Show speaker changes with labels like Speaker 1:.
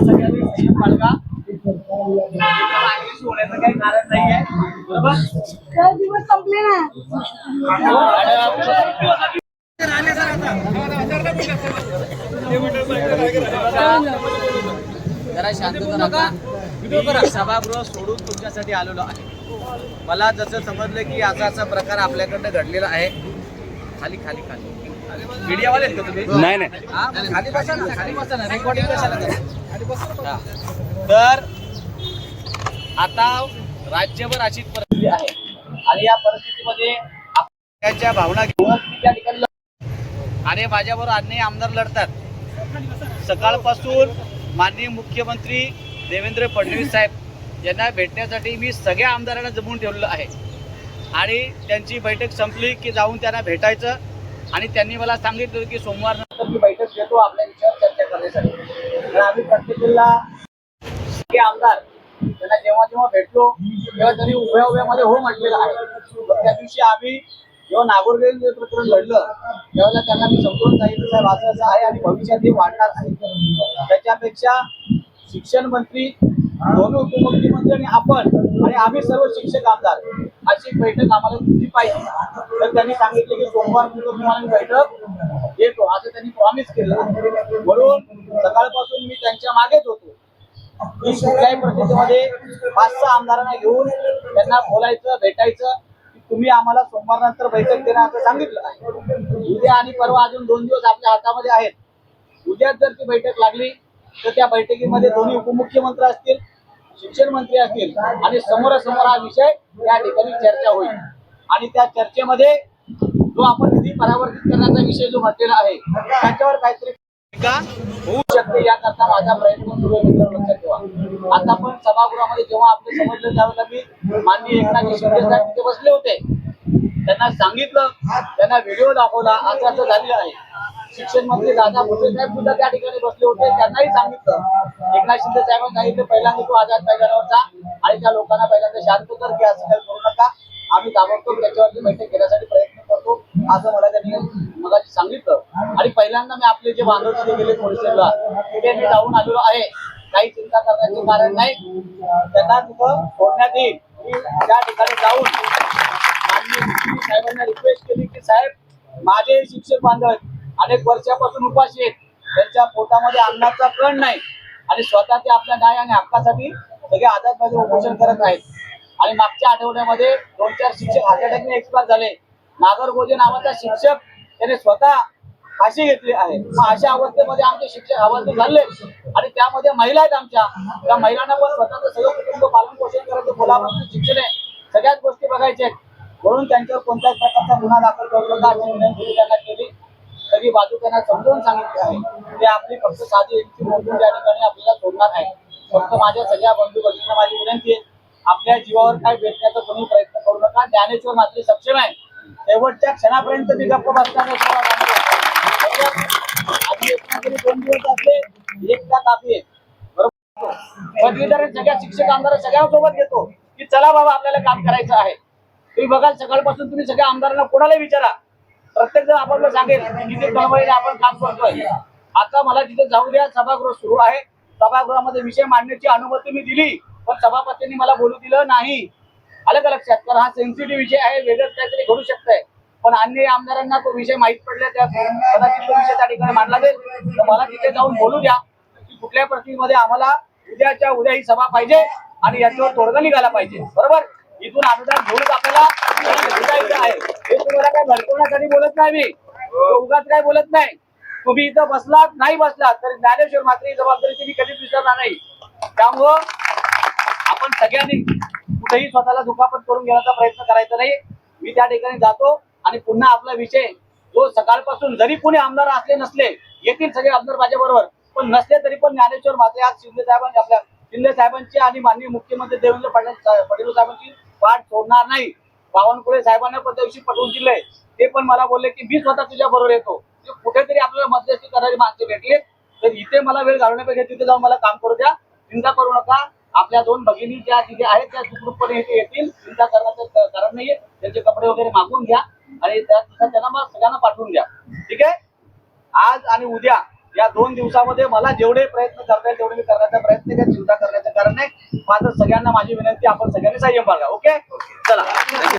Speaker 1: सगळ्यांनी संयम बाळगा होण्याचं काही कारण बरोबर
Speaker 2: दिवस संपले ना
Speaker 1: जरा शांतता नका मी सभागृह सोडून तुमच्यासाठी आलेलो आहे. मला जसं समजलं की असा असा प्रकार आपल्याकडनं घडलेला आहे. खाली खाली खाली.
Speaker 3: नाही नाही.
Speaker 1: तर आता राज्यभर अशीच परिस्थिती आहे. आणि या परिस्थितीमध्ये आपल्या भावना घेऊन त्या ठिकाणी आणि माझ्याबरोबर अन्य आमदार लढतात. सकाळपासून माननीय मुख्यमंत्री देवेंद्र फडणवीस साहेब यांना भेटण्यासाठी मी सगळ्या आमदारांना जमवून ठेवलेलं आहे. आणि त्यांची बैठक संपली की जाऊन त्यांना भेटायचं. आणि त्यांनी मला सांगितलं की सोमवार नंतर मी बैठक घेतो आपल्या विषयावर चर्चा करण्यासाठी. तर आम्ही प्रत्येकाला आमदार त्यांना जेव्हा जेव्हा भेटलो तेव्हा त्यांनी उभ्या उभ्यामध्ये हो म्हटलेलं आहे. त्या दिवशी आम्ही जेव्हा नागोरगेल जे प्रकरण घडलं त्यावेळेला त्यांना मी समजून सांगितलं साहेब असं असं आहे आणि भविष्यात हे वाढणार आहे. त्याच्यापेक्षा शिक्षण मंत्री दोन उपमुख्यमंत्री आणि आपण आणि आम्ही सर्व शिक्षक आमदार अशी बैठक आम्हाला तुमची पाहिजे. तर त्यांनी सांगितले की सोमवार तुम्हाला बैठक येतो. असं त्यांनी प्रॉमिस केलं. म्हणून सकाळपासून मी त्यांच्या मागेच होतो. की कुठल्याही परिस्थितीमध्ये पाच सहा आमदारांना घेऊन त्यांना बोलायचं भेटायचं तुम्ही आम्हाला सोमवार नंतर बैठक देणार असं सांगितलं आहे उद्या आणि परवा अजून दोन दिवस आपल्या हातामध्ये आहेत. उद्याच जर ती बैठक लागली तर त्या बैठकीमध्ये दोन्ही उपमुख्यमंत्री असतील शिक्षण मंत्री असतील आणि समोरासमोर हा विषय या ठिकाणी चर्चा होईल. आणि त्या चर्चेमध्ये जो आपण निधी परावर्तित करण्याचा विषय जो म्हटलेला आहे त्याच्यावर काहीतरी होऊ शकते याकरता माझा प्रयत्न सुरू आहे मित्र लक्षात ठेवा. आता पण सभागृहामध्ये जेव्हा आपले समजलं त्यावेळेला मी माननीय एकनाथ शिंदे साहेब तिथे बसले होते. त्यांना सांगितलं त्यांना व्हिडिओ दाखवला असं असं झालेलं आहे. शिक्षण मंत्री दादा भुसे साहेब सुद्धा त्या ठिकाणी बसले होते. त्यांनाही सांगितलं एकनाथ शिंदे साहेबांनी सांगितलं पहिल्यांदा तू आझाद मैदानावर जा आणि त्या लोकांना पहिल्यांदा शांत कर की असं काही करू नका. आम्ही ताबडतोब त्याच्यावरती बैठक घेण्यासाठी प्रयत्न करतो. असं मला त्यांनी मगाशी सांगितलं. आणि पहिल्यांदा मी आपले जे बांधव तिथे गेले पोलिसांना तिथे मी जाऊन आलेलो आहे. काही चिंता करण्याचे कारण नाही. त्यांना तिथं सोडण्यात येईल. त्या ठिकाणी जाऊन साहेबांना रिक्वेस्ट केली की साहेब माझे शिक्षक बांधव आहेत. अनेक वर्षापासून उपाशी आहेत. त्यांच्या पोटामध्ये अन्नाचा कण नाही. आणि स्वतः ते आपल्या न्याय आणि हक्कासाठी सगळे आझादमध्ये उपोषण करत आहेत. आणि मागच्या आठवड्यामध्ये दोन चार शिक्षक हार्ट अटॅकने एक्सपायर झाले. नागरगोजे नावाचा शिक्षक त्याने स्वतः फाशी घेतली आहे. मग अशा अवस्थेमध्ये आमचे शिक्षक हवालदिल झाले. आणि त्यामध्ये महिला आहेत आमच्या. त्या महिलांना पण स्वतःचं सगळं कुटुंब पालन पोषण करायचं मुलापासून शिक्षण आहे. सगळ्याच गोष्टी बघायच्या आहेत. म्हणून त्यांच्यावर कोणत्याच प्रकारचा गुन्हा दाखल करू नका. अशी विनंती त्यांना केली. तरी बाजू त्यांना समजून सांगितले आहे. ते आपली फक्त साधी एकटी मोडून त्या ठिकाणी आपल्याला सोडणार आहे फक्त माझ्या सगळ्या बंधू भगिनींना माझी विनंती आहे आपल्या जीवावर काय भेटण्याचा कोणी प्रयत्न करू नका. ज्ञानेश्वर मात्र सक्षम आहे. शेवटच्या क्षणापर्यंत मी गप्प बसणार आधी एक दोन दिवस एक बरोबर? सगळ्या शिक्षक आमदार सगळ्या सोबत घेतो की चला बाबा आपल्याला काम करायचं आहे. तुम्ही बघाल सकाळपासून तुम्ही सगळ्या आमदारांना कोणाला विचारा. प्रत्येक जण आपण सांगेल की किती आपण काम करतोय. आता मला तिथे जाऊ द्या सभागृह सुरू आहे. सभागृहामध्ये विषय मांडण्याची अनुमती मी दिली पण सभापतींनी मला बोलू दिलं नाही. आलं का लक्षात? कारण हा सेन्सिटिव्ह विषय आहे वेगळंच काहीतरी घडू शकतंय. पण अन्य आमदारांना तो विषय माहीत पडला त्या कदाचित तो विषय त्या ठिकाणी मांडला जाईल. तर मला तिथे जाऊन बोलू द्या. की कुठल्या परिस्थितीमध्ये आम्हाला उद्याच्या उद्या ही सभा पाहिजे आणि याच्यावर तोडगा निघाला पाहिजे. बरोबर? इथून अनुदान घेऊनच आपल्याला हे तुम्हाला काय भडकवण्यासाठी बोलत नाही मी उगाच काय बोलत नाही तुम्ही इथं बसलात नाही बसलात तर ज्ञानेश्वर मात्र जबाबदारी तुम्ही कधीच विसरणार नाही त्यामुळं आपण सगळ्यांनी कुठेही स्वतःला दुखापत करून घेण्याचा प्रयत्न करायचा नाही मी त्या ठिकाणी जातो आणि पुन्हा आपला विषय जो सकाळपासून जरी कोणी आमदार असले नसले येतील सगळे आमदार माझ्या बरोबर पण नसले तरी पण ज्ञानेश्वर मात्रे आज शिंदे साहेबांनी आपल्या शिंदे साहेबांची आणि माननीय मुख्यमंत्री देवेंद्र फडणवीस फडणवीस साहेबांची वाट सोडणार नाही बावनकुळे साहेबांना पण त्या दिवशी पटवून दिलंय. ते पण मला बोलले की मी स्वतः तुझ्या बरोबर येतो. म्हणजे कुठेतरी आपल्याला मध्यस्थी करणारी माणसे भेटली. तर इथे मला वेळ घालवण्यापेक्षा तिथे जाऊन मला काम करू द्या. चिंता करू नका. आपल्या दोन भगिनी ज्या तिथे आहेत त्या सुखरूपपणे इथे येतील. चिंता करण्याचं कारण नाहीये. त्यांचे कपडे वगैरे मागून घ्या. आणि त्यानुसार त्यांना मग सगळ्यांना पाठवून द्या. ठीक आहे? आज आणि उद्या या दोन दिवसामध्ये मला जेवढे प्रयत्न करता येईल तेवढे मी करण्याचा प्रयत्न काय चिंता करण्याचं कारण नाही. माझं सगळ्यांना माझी विनंती आपण सगळ्यांनी संयम बघा ओके? चला.